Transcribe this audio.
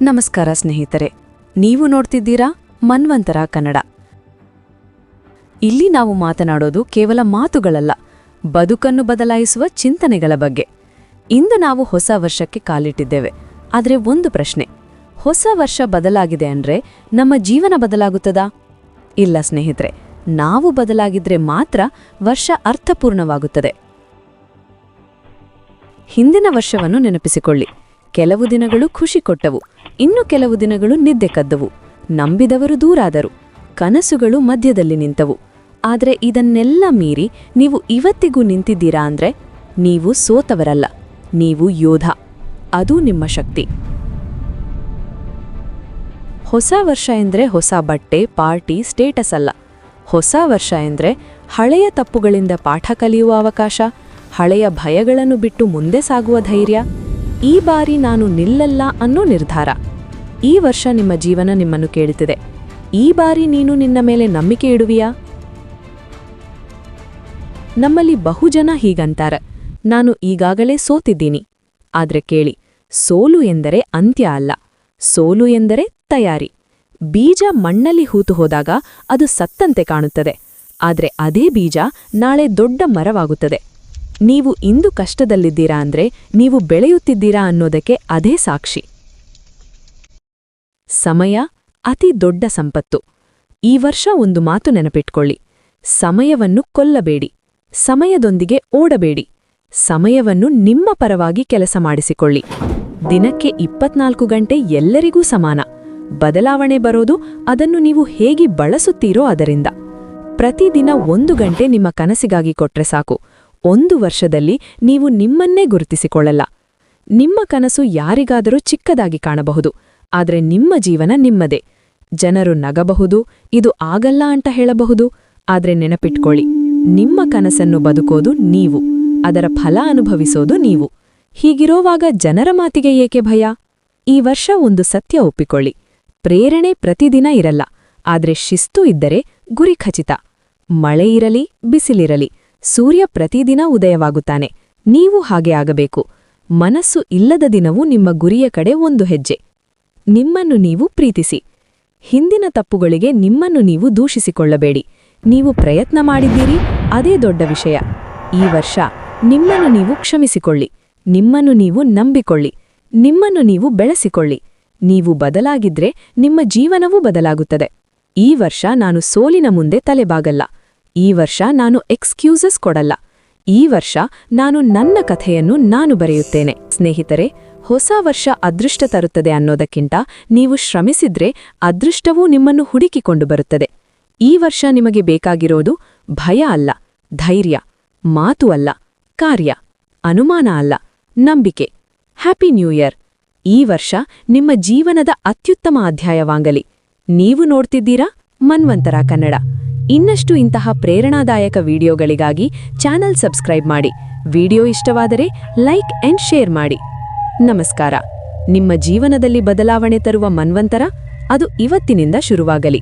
ನಮಸ್ಕಾರ ಸ್ನೇಹಿತರೆ, ನೀವು ನೋಡ್ತಿದ್ದೀರಾ ಮನ್ವಂತರ ಕನ್ನಡ. ಇಲ್ಲಿ ನಾವು ಮಾತನಾಡೋದು ಕೇವಲ ಮಾತುಗಳಲ್ಲ, ಬದುಕನ್ನು ಬದಲಾಯಿಸುವ ಚಿಂತನೆಗಳ ಬಗ್ಗೆ. ಇಂದು ನಾವು ಹೊಸ ವರ್ಷಕ್ಕೆ ಕಾಲಿಟ್ಟಿದ್ದೇವೆ, ಆದರೆ ಒಂದು ಪ್ರಶ್ನೆ, ಹೊಸ ವರ್ಷ ಬದಲಾಗಿದೆ ಅಂದ್ರೆ ನಮ್ಮ ಜೀವನ ಬದಲಾಗುತ್ತದಾ? ಇಲ್ಲ ಸ್ನೇಹಿತರೆ, ನಾವು ಬದಲಾಗಿದ್ರೆ ಮಾತ್ರ ವರ್ಷ ಅರ್ಥಪೂರ್ಣವಾಗುತ್ತದೆ. ಹಿಂದಿನ ವರ್ಷವನ್ನು ನೆನಪಿಸಿಕೊಳ್ಳಿ, ಕೆಲವು ದಿನಗಳು ಖುಷಿ ಕೊಟ್ಟವು ಇನ್ನು ಕೆಲವು ದಿನಗಳು ನಿದ್ದೆ ಕದ್ದವು. ನಂಬಿದವರು ದೂರಾದರು. ಕನಸುಗಳು ಮಧ್ಯದಲ್ಲಿ ನಿಂತವು. ಆದರೆ ಇದನ್ನೆಲ್ಲ ಮೀರಿ ನೀವು ಇವತ್ತಿಗೂ ನಿಂತಿದ್ದೀರಾ ಅಂದ್ರೆ ನೀವು ಸೋತವರಲ್ಲ. ನೀವು ಯೋಧ. ಅದು ನಿಮ್ಮ ಶಕ್ತಿ. ಹೊಸ ವರ್ಷ ಎಂದ್ರೆ ಹೊಸ ಬಟ್ಟೆ, ಪಾರ್ಟಿ, ಸ್ಟೇಟಸ್ ಅಲ್ಲ. ಹೊಸ ವರ್ಷ ಎಂದ್ರೆ ಹಳೆಯ ತಪ್ಪುಗಳಿಂದ ಪಾಠ ಕಲಿಯುವ ಅವಕಾಶ, ಹಳೆಯ ಭಯಗಳನ್ನು ಬಿಟ್ಟು ಮುಂದೆ ಸಾಗುವ ಧೈರ್ಯ. ಈ ಬಾರಿ ನಾನು ನಿಲ್ಲಲ್ಲ ಅನ್ನೋ ನಿರ್ಧಾರ. ಈ ವರ್ಷ ನಿಮ್ಮ ಜೀವನ ನಿಮ್ಮನ್ನು ಕೇಳುತ್ತಿದೆ. ಈ ಬಾರಿ ನೀನು ನಿನ್ನ ಮೇಲೆ ನಂಬಿಕೆ ಇಡುವಿಯಾ? ನಮ್ಮಲ್ಲಿ ಬಹುಜನ ಹೀಗಂತಾರೆ. ನಾನು ಈಗಾಗಲೇ ಸೋತಿದ್ದೀನಿ. ಆದ್ರೆ ಕೇಳಿ, ಸೋಲು ಎಂದರೆ ಅಂತ್ಯ ಅಲ್ಲ. ಸೋಲು ಎಂದರೆ ತಯಾರಿ. ಬೀಜ ಮಣ್ಣಲ್ಲಿ ಹೂತು ಅದು ಸತ್ತಂತೆ ಕಾಣುತ್ತದೆ. ಆದರೆ ಅದೇ ಬೀಜ ನಾಳೆ ದೊಡ್ಡ ಮರವಾಗುತ್ತದೆ. ನೀವು ಇಂದು ಕಷ್ಟದಲ್ಲಿದ್ದೀರಾ ಅಂದ್ರೆ ನೀವು ಬೆಳೆಯುತ್ತಿದ್ದೀರಾ ಅನ್ನೋದಕ್ಕೆ ಅದೇ ಸಾಕ್ಷಿ. ಸಮಯ ಅತಿ ದೊಡ್ಡ ಸಂಪತ್ತು. ಈ ವರ್ಷ ಒಂದು ಮಾತು ನೆನಪಿಟ್ಕೊಳ್ಳಿ. ಸಮಯವನ್ನು ಕೊಲ್ಲಬೇಡಿ. ಸಮಯದೊಂದಿಗೆ ಓಡಬೇಡಿ. ಸಮಯವನ್ನು ನಿಮ್ಮ ಪರವಾಗಿ ಕೆಲಸ ಮಾಡಿಸಿಕೊಳ್ಳಿ. ದಿನಕ್ಕೆ ಇಪ್ಪತ್ನಾಲ್ಕು ಗಂಟೆ ಎಲ್ಲರಿಗೂ ಸಮಾನ. ಬದಲಾವಣೆ ಬರೋದು ಅದನ್ನು ನೀವು ಹೇಗೆ ಬಳಸುತ್ತೀರೋ ಅದರಿಂದ. ಪ್ರತಿದಿನ ಒಂದು ಗಂಟೆ ನಿಮ್ಮ ಕನಸಿಗಾಗಿ ಕೊಟ್ರೆ ಸಾಕು. ಒಂದು ವರ್ಷದಲ್ಲಿ ನೀವು ನಿಮ್ಮನ್ನೇ ಗುರುತಿಸಿಕೊಳ್ಳಲ್ಲ. ನಿಮ್ಮ ಕನಸು ಯಾರಿಗಾದರೂ ಚಿಕ್ಕದಾಗಿ ಕಾಣಬಹುದು, ಆದರೆ ನಿಮ್ಮ ಜೀವನ ನಿಮ್ಮದೇ. ಜನರು ನಗಬಹುದು, ಇದು ಆಗಲ್ಲ ಅಂತ ಹೇಳಬಹುದು, ಆದರೆ ನೆನಪಿಟ್ಕೊಳ್ಳಿ, ನಿಮ್ಮ ಕನಸನ್ನು ಬದುಕೋದು ನೀವು, ಅದರ ಫಲ ಅನುಭವಿಸೋದು ನೀವು. ಹೀಗಿರೋವಾಗ ಜನರ ಮಾತಿಗೆ ಏಕೆ ಭಯ? ಈ ವರ್ಷ ಒಂದು ಸತ್ಯ ಒಪ್ಪಿಕೊಳ್ಳಿ, ಪ್ರೇರಣೆ ಪ್ರತಿದಿನ ಇರಲ್ಲ, ಆದರೆ ಶಿಸ್ತು ಇದ್ದರೆ ಗುರಿ ಖಚಿತ. ಮಳೆ ಇರಲಿ, ಬಿಸಿಲಿರಲಿ ಸೂರ್ಯ ಪ್ರತಿದಿನ ಉದಯವಾಗುತ್ತಾನೆ. ನೀವು ಹಾಗೆ ಆಗಬೇಕು. ಮನಸ್ಸು ಇಲ್ಲದ ದಿನವೂ ನಿಮ್ಮ ಗುರಿಯ ಕಡೆ ಒಂದು ಹೆಜ್ಜೆ. ನಿಮ್ಮನ್ನು ನೀವು ಪ್ರೀತಿಸಿ. ಹಿಂದಿನ ತಪ್ಪುಗಳಿಗೆ ನಿಮ್ಮನ್ನು ನೀವು ದೂಷಿಸಿಕೊಳ್ಳಬೇಡಿ. ನೀವು ಪ್ರಯತ್ನ ಮಾಡಿದ್ದೀರಿ, ಅದೇ ದೊಡ್ಡ ವಿಷಯ. ಈ ವರ್ಷ ನಿಮ್ಮನ್ನು ನೀವು ಕ್ಷಮಿಸಿಕೊಳ್ಳಿ. ನಿಮ್ಮನ್ನು ನೀವು ನಂಬಿಕೊಳ್ಳಿ. ನಿಮ್ಮನ್ನು ನೀವು ಬೆಳೆಸಿಕೊಳ್ಳಿ. ನೀವು ಬದಲಾಗಿದ್ರೆ ನಿಮ್ಮ ಜೀವನವೂ ಬದಲಾಗುತ್ತದೆ. ಈ ವರ್ಷ ನಾನು ಸೋಲಿನ ಮುಂದೆ ತಲೆಬಾಗಲ್ಲ. ಈ ವರ್ಷ ನಾನು ಎಕ್ಸ್ಕ್ಯೂಸಸ್ ಕೊಡಲ್ಲ. ಈ ವರ್ಷ ನಾನು ನನ್ನ ಕಥೆಯನ್ನು ನಾನು ಬರೆಯುತ್ತೇನೆ. ಸ್ನೇಹಿತರೆ, ಹೊಸ ವರ್ಷ ಅದೃಷ್ಟ ತರುತ್ತದೆ ಅನ್ನೋದಕ್ಕಿಂತ ನೀವು ಶ್ರಮಿಸಿದ್ರೆ ಅದೃಷ್ಟವೂ ನಿಮ್ಮನ್ನು ಹುಡುಕಿಕೊಂಡು ಬರುತ್ತದೆ. ಈ ವರ್ಷ ನಿಮಗೆ ಬೇಕಾಗಿರೋದು ಭಯ ಅಲ್ಲ, ಧೈರ್ಯ, ಮಾತು ಅಲ್ಲ, ಕಾರ್ಯ, ಅನುಮಾನ ಅಲ್ಲ, ನಂಬಿಕೆ. Happy new year. ಈ ವರ್ಷ ನಿಮ್ಮ ಜೀವನದ ಅತ್ಯುತ್ತಮ ಅಧ್ಯಾಯವಾಗಲಿ. ನೀವು ನೋಡ್ತಿದ್ದೀರಾ ಮನ್ವಂತರ ಕನ್ನಡ. ಇನ್ನಷ್ಟು ಇಂತಹ ಪ್ರೇರಣಾದಾಯಕ ವಿಡಿಯೋಗಳಿಗಾಗಿ ಚಾನಲ್ ಸಬ್ಸ್ಕ್ರೈಬ್ ಮಾಡಿ. ವಿಡಿಯೋ ಇಷ್ಟವಾದರೆ ಲೈಕ್ ಅಂಡ್ ಶೇರ್ ಮಾಡಿ. ನಮಸ್ಕಾರ. ನಿಮ್ಮ ಜೀವನದಲ್ಲಿ ಬದಲಾವಣೆ ತರುವ ಮನ್ವಂತರ ಅದು ಇವತ್ತಿನಿಂದ ಶುರುವಾಗಲಿ.